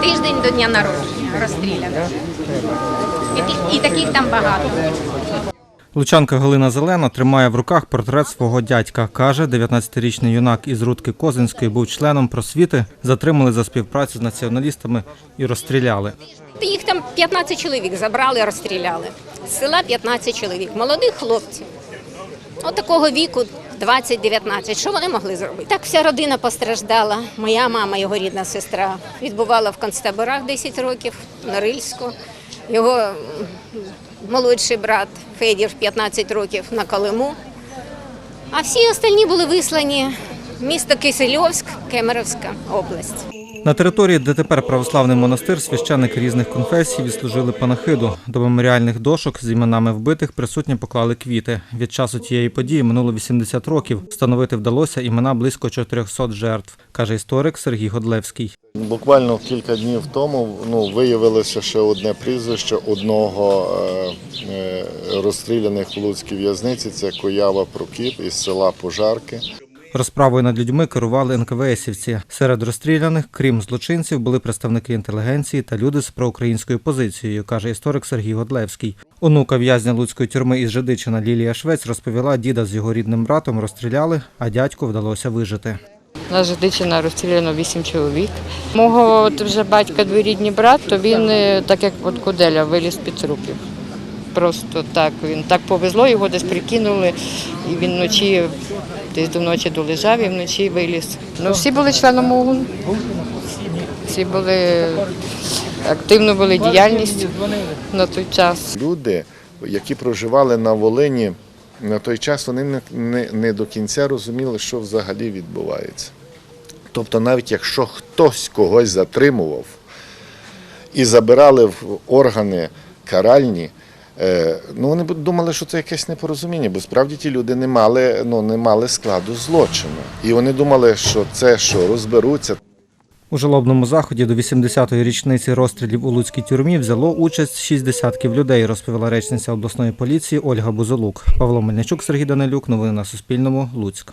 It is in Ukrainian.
тиждень до дня народження розстріляних. І, і таких там багато. Лучанка Галина Зелена тримає в руках портрет свого дядька. Каже, 19-річний юнак із Рудки Козинської був членом просвіти, затримали за співпрацю з націоналістами і розстріляли. Їх там 15 чоловік забрали, розстріляли. З села 15 чоловік, молодих хлопців. От такого віку 20-19. Що вони могли зробити? Так вся родина постраждала. Моя мама, його рідна сестра, відбувала в концтаборах 10 років на Рильську. Його молодший брат Федір 15 років на Колиму. А всі остальні були вислані в місто Кисельовськ, Кемеровська область. На території, де тепер православний монастир, священники різних конфесій відслужили панахиду. До меморіальних дошок з іменами вбитих присутні поклали квіти. Від часу тієї події минуло 80 років. Встановити вдалося імена близько 400 жертв, каже історик Сергій Годлевський. Буквально кілька днів тому ну, виявилося ще одне прізвище одного е, е, розстріляних в Луцькій в'язниці. Це Коява Прокіп із села Пожарки. Розправою над людьми керували НКВСівці. Серед розстріляних, крім злочинців, були представники інтелігенції та люди з проукраїнською позицією, каже історик Сергій Годлевський. Онука в'язня Луцької тюрми із Жидичина Лілія Швець розповіла, діда з його рідним братом розстріляли, а дядьку вдалося вижити. На Жидичина розстріляно вісім чоловік. Мого от вже батька двоюрідний брат, то він, е, так як от Куделя, виліз під трупів. Просто так. Він так повезло, його десь прикинули, і він вночі, десь до ночі долежав і вночі виліз. Ну, всі були членом ОУН. Всі були активно вели діяльність на той час. Люди, які проживали на Волині на той час, вони не, не, не до кінця розуміли, що взагалі відбувається. Тобто, навіть якщо хтось когось затримував і забирали в органи каральні, ну вони думали, що це якесь непорозуміння, бо справді ті люди не мали, ну, не мали складу злочину. І вони думали, що це що, розберуться. У жалобному заході до 80-ї річниці розстрілів у Луцькій тюрмі взяло участь шість десятків людей, розповіла речниця обласної поліції Ольга Бузолук. Павло Мельничук, Сергій Данилюк. Новини на Суспільному. Луцьк.